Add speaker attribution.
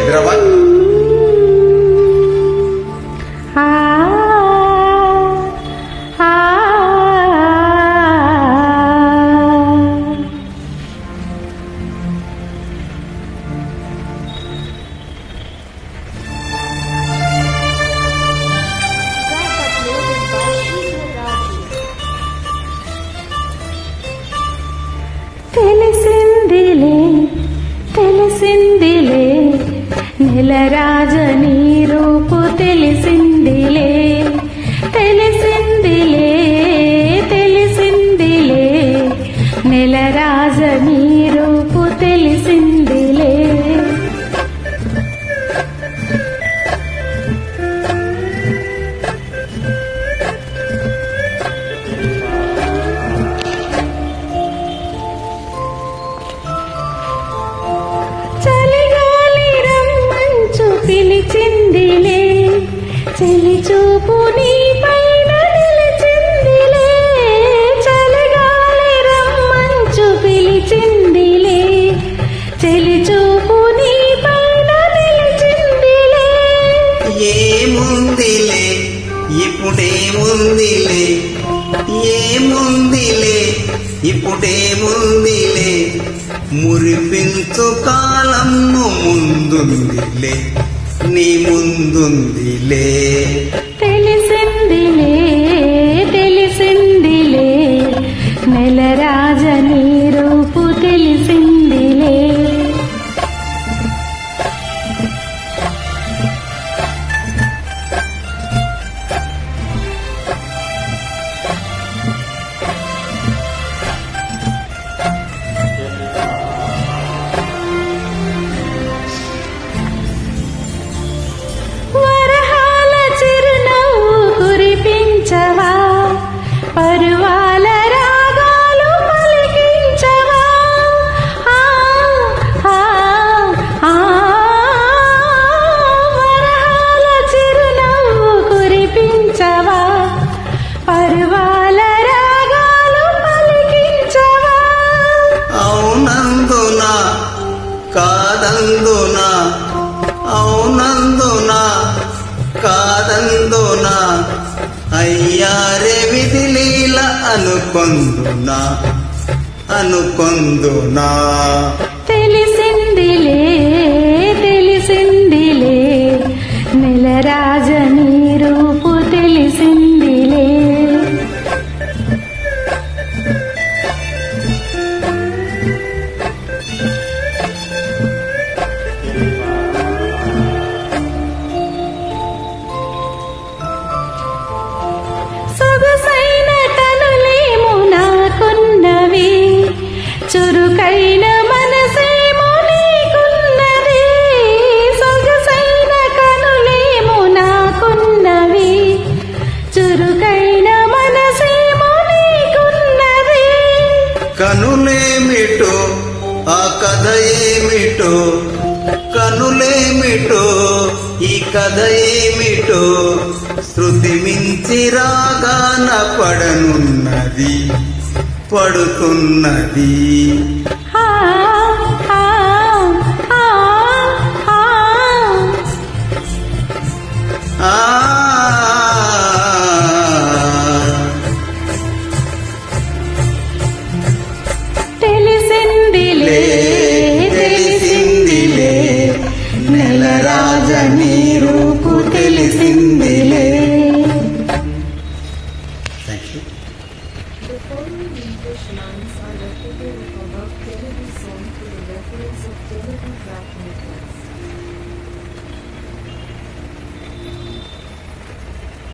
Speaker 1: திரவன் తెలిసిందిలే తెలిసింది నెలరాజ నీ రూపు నిలిచిందిలే. చెలి చూపు నీ పైన నిలిచిందిలే. చలిగాలి రమ్మంచు పిలిచిందిలే. చెలి చూపు నీ పైన నిలిచిందిలే.
Speaker 2: ఏముందిలే? ఇప్పుడేముందిలే? ఏముందిలే? ఇప్పుడేముందిలే? మురిపించు కాలము ముందుందిలే. నీ ముందుందిలే. అయ్యారే విధి లీల అనుకొందునా అనుకొందునా.
Speaker 1: తెలిసిందిలే తెలిసిందిలే నెలరాజ
Speaker 2: కనులేమిటో ఆ కథ ఏమిటో? కనులేమిటో ఈ కథ ఏమిటో? శృతి మించి రాగాన పడనున్నది పడుతున్నది.
Speaker 3: Physical black necklace.